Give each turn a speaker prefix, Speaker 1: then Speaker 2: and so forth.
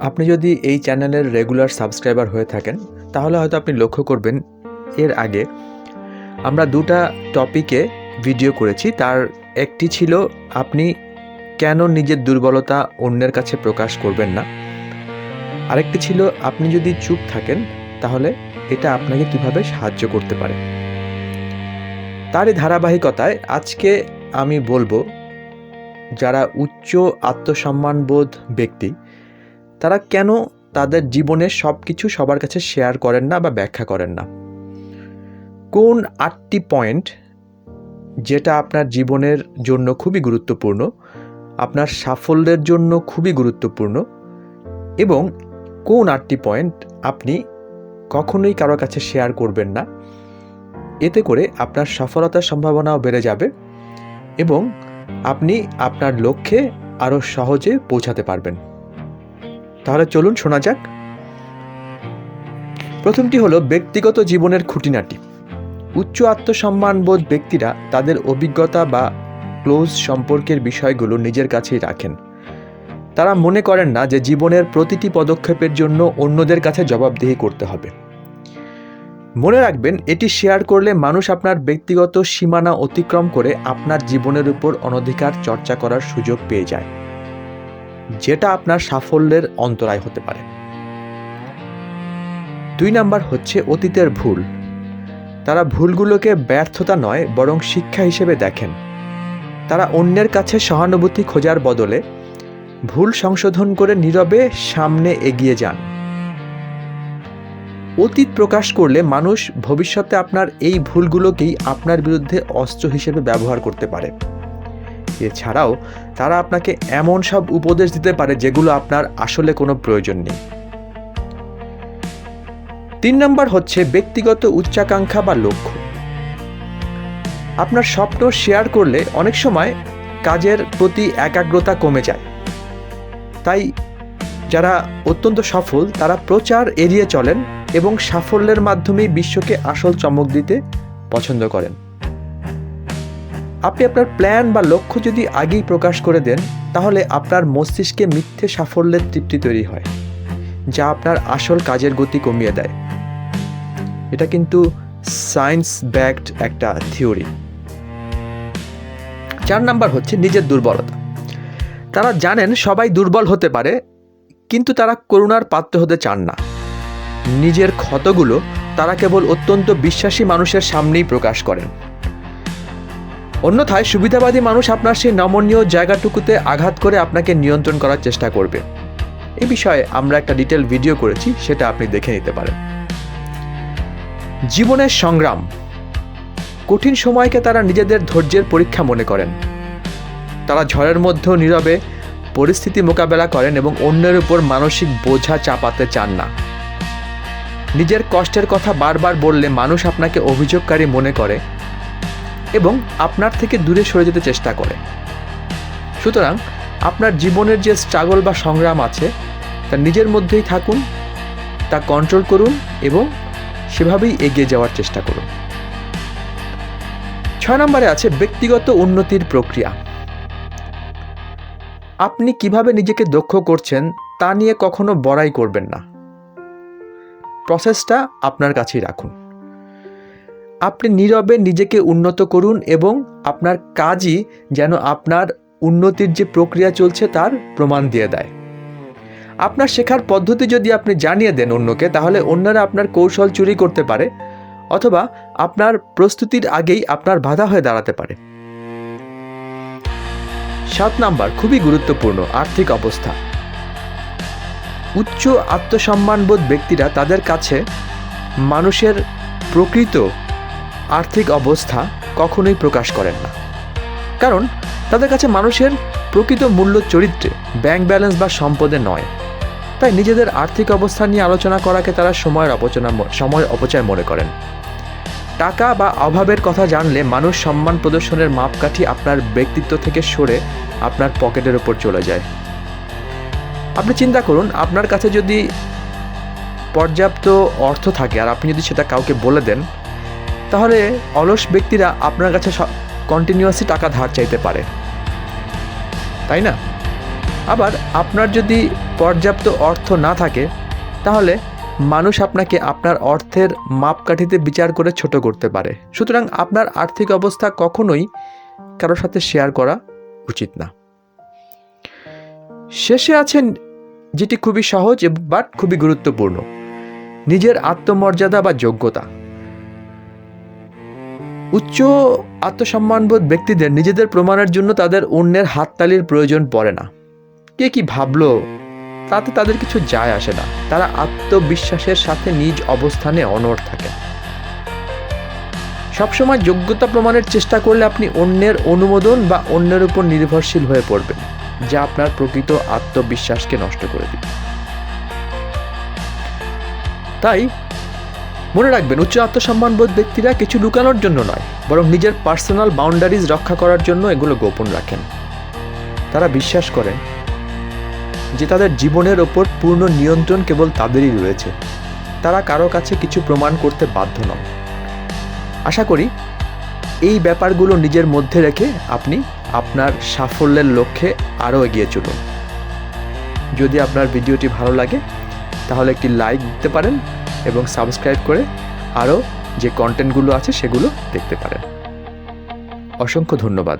Speaker 1: আপনি যদি এই চ্যানেলের রেগুলার সাবস্ক্রাইবার হয়ে থাকেন, তাহলে হয়তো আপনি লক্ষ্য করবেন, এর আগে আমরা দুটা টপিকে ভিডিও করেছি। তার একটি ছিল, আপনি কেন নিজের দুর্বলতা অন্যের কাছে প্রকাশ করবেন না? আরেকটি ছিল, আপনি যদি চুপ থাকেন, তাহলে এটা আপনাকে কীভাবে সাহায্য করতে পারে? তারই ধারাবাহিকতায় আজকে আমি বলব, যারা উচ্চ আত্মসম্মানবোধ ব্যক্তি তারা কেন তাদের জীবনের সব কিছু সবার কাছে শেয়ার করেন না বা ব্যাখ্যা করেন না? কোন আটটি পয়েন্ট যেটা আপনার জীবনের জন্য খুবই গুরুত্বপূর্ণ, আপনার সাফল্যের জন্য খুবই গুরুত্বপূর্ণ এবং কোন আটটি পয়েন্ট আপনি কখনোই কারও কাছে শেয়ার করবেন না, এতে করে আপনার সফলতার সম্ভাবনাও বেড়ে যাবে এবং আপনি আপনার লক্ষ্যে আরও সহজে পৌঁছাতে পারবেন। তাহলে চলুন শোনা যাক। প্রথমটি হলো ব্যক্তিগত জীবনের খুঁটিনাটি। উচ্চ আত্মসম্মানবোধ ব্যক্তিরা তাদের অভিজ্ঞতা বা ক্লোজ সম্পর্কের বিষয়গুলো নিজের কাছেই রাখেন। তারা মনে করেন না যে জীবনের প্রতিটি পদক্ষেপের জন্য অন্যদের কাছে জবাবদিহি করতে হবে। মনে রাখবেন, এটি শেয়ার করলে মানুষ আপনার ব্যক্তিগত সীমানা অতিক্রম করে আপনার জীবনের উপর অনধিকার চর্চা করার সুযোগ পেয়ে যায়। যেটা আপনার সাফল্যের অন্তরায় হতে পারে। দুই নাম্বার হচ্ছে অতীতের ভুল। তারা ভুলগুলোকে ব্যর্থতা নয়, বরং শিক্ষা হিসেবে দেখেন। তারা অন্যের কাছে সহানুভূতি খোঁজার বদলে ভুল সংশোধন করে নীরবে সামনে এগিয়ে যান। অতীত প্রকাশ করলে মানুষ ভবিষ্যতে আপনার এই ভুলগুলোকেই আপনার বিরুদ্ধে অস্ত্র হিসেবে ব্যবহার করতে পারে। এছাড়াও তারা আপনাকে এমন সব উপদেশ দিতে পারে যেগুলো আপনার আসলে কোনো প্রয়োজন নেই। তিন নম্বর হচ্ছে ব্যক্তিগত উচ্চাকাঙ্ক্ষা বা লক্ষ্য। আপনার স্বপ্ন শেয়ার করলে অনেক সময় কাজের প্রতি একাগ্রতা কমে যায়। তাই যারা অত্যন্ত সফল, তারা প্রচার এড়িয়ে চলেন এবং সাফল্যের মাধ্যমেই বিশ্বকে আসল চমক দিতে পছন্দ করেন। আপনি আপনার প্ল্যান বা লক্ষ্য যদি আগেই প্রকাশ করে দেন, তাহলে আপনার মস্তিষ্কে মিথ্যে সাফল্যের তৃপ্তি তৈরি হয়, যা আপনার আসল কাজের গতি কমিয়ে দেয়। এটা কিন্তু সায়েন্স ব্যাকড একটা থিওরি। চার নাম্বার হচ্ছে নিজের দুর্বলতা। তারা জানেন সবাই দুর্বল হতে পারে, কিন্তু তারা করুণার পাত্র হতে চান না। নিজের ক্ষতগুলো তারা কেবল অত্যন্ত বিশ্বাসী মানুষের সামনেই প্রকাশ করেন। অন্যথায় সুবিধাবাদী মানুষ আপনার সেই নমনীয় জায়গাটুকুতে আঘাত করে আপনাকে নিয়ন্ত্রণ করার চেষ্টা করবে। এ বিষয়ে আমরা একটা ডিটেল ভিডিও করেছি, সেটা আপনি দেখে নিতে পারেন। জীবনের সংগ্রাম। কঠিন সময়কে তারা নিজেদের ধৈর্যের পরীক্ষা মনে করেন। তারা ঝড়ের মধ্যেও নীরবে পরিস্থিতি মোকাবেলা করেন এবং অন্যের উপর মানসিক বোঝা চাপাতে চান না। নিজের কষ্টের কথা বারবার বললে মানুষ আপনাকে অভিযোগকারী মনে করে এবং আপনার থেকে দূরে সরে যেতে চেষ্টা করে। সুতরাং, আপনার জীবনের যে স্ট্রাগল বা সংগ্রাম আছে, তা নিজের মধ্যেই থাকুন, তা কন্ট্রোল করুন এবং সেভাবেই এগিয়ে যাওয়ার চেষ্টা করুন। ছয় নম্বরে আছে ব্যক্তিগত উন্নতির প্রক্রিয়া। আপনি কীভাবে নিজেকে দক্ষ করছেন, তা নিয়ে কখনো বড়াই করবেন না। প্রসেসটা আপনার কাছেই রাখুন। আপনি নীরবে নিজেকে উন্নত করুন এবং আপনার কাজই যেন আপনার উন্নতির যে প্রক্রিয়া চলছে তার প্রমাণ দিয়ে দেয়। আপনার শেখার পদ্ধতি যদি আপনি জানিয়ে দেন অন্যকে, তাহলে অন্যরা আপনার কৌশল চুরি করতে পারে অথবা আপনার প্রস্তুতির আগেই আপনার বাধা হয়ে দাঁড়াতে পারে। সাত নাম্বার, খুবই গুরুত্বপূর্ণ, আর্থিক অবস্থা। উচ্চ আত্মসম্মানবোধ ব্যক্তিরা তাদের কাছে মানুষের প্রকৃত আর্থিক অবস্থা কখনোই প্রকাশ করেন না। কারণ তাদের কাছে মানুষের প্রকৃত মূল্য চরিত্রে ব্যাংক ব্যালেন্স বা সম্পদে নয়। তাই নিজেদের আর্থিক অবস্থা নিয়ে আলোচনা করাকে তারা সময়ের অপচনা সময় অপচয় মনে করেন। টাকা বা অভাবের কথা জানলে মানুষ সম্মান প্রদর্শনের মাপকাঠি আপনার ব্যক্তিত্ব থেকে সরে আপনার পকেটের ওপর চলে যায়। আপনি চিন্তা করুন, আপনার কাছে যদি পর্যাপ্ত অর্থ থাকে আর আপনি যদি সেটা কাউকে বলে দেন তাহলে অলস ব্যক্তিরা আপনার কাছে কন্টিনিউয়াসলি টাকা ধার চাইতে পারে। তাই না? আবার আপনার যদি পর্যাপ্ত অর্থ না থাকে, তাহলে মানুষ আপনাকে আপনার অর্থের মাপকাঠিতে বিচার করে ছোট করতে পারে। সুতরাং আপনার আর্থিক অবস্থা কখনোই কারোর সাথে শেয়ার করা উচিত না। শেষে আছেন যেটি খুবই সহজ বাট খুবই গুরুত্বপূর্ণ। নিজের আত্মমর্যাদা বা যোগ্যতা। উচ্চ আত্মসম্মানবোধ ব্যক্তিদের নিজেদের প্রমাণের জন্য তাদের অন্যের হাততালির প্রয়োজন পড়ে না। কে কি ভাবলো? তাতে তাদের কিছু যায় আসে না। তারা আত্মবিশ্বাসের সাথে নিজ অবস্থানে অনড় থাকে। সবসময় যোগ্যতা প্রমাণের চেষ্টা করলে আপনি অন্যের অনুমোদন বা অন্যের উপর নির্ভরশীল হয়ে পড়বেন, যা আপনার প্রকৃত আত্মবিশ্বাসকে নষ্ট করে দিবে। তাই মনে রাখবেন, উচ্চ আত্মসম্মানবোধ ব্যক্তিরা কিছু লুকানোর জন্য নয়, বরং নিজের পার্সোনাল বাউন্ডারিজ রক্ষা করার জন্য এগুলো গোপন রাখেন। তারা বিশ্বাস করেন যে তাদের জীবনের ওপর পূর্ণ নিয়ন্ত্রণ কেবল তাদেরই রয়েছে। তারা কারও কাছে কিছু প্রমাণ করতে বাধ্য নন। আশা করি এই ব্যাপারগুলো নিজের মধ্যে রেখে আপনি আপনার সাফল্যের লক্ষ্যে আরও এগিয়ে চলুন। যদি আপনার ভিডিওটি ভালো লাগে, তাহলে একটি লাইক দিতে পারেন এবং সাবস্ক্রাইব করে আরও যে কন্টেন্টগুলো আছে সেগুলো দেখতে পারেন। অসংখ্য ধন্যবাদ।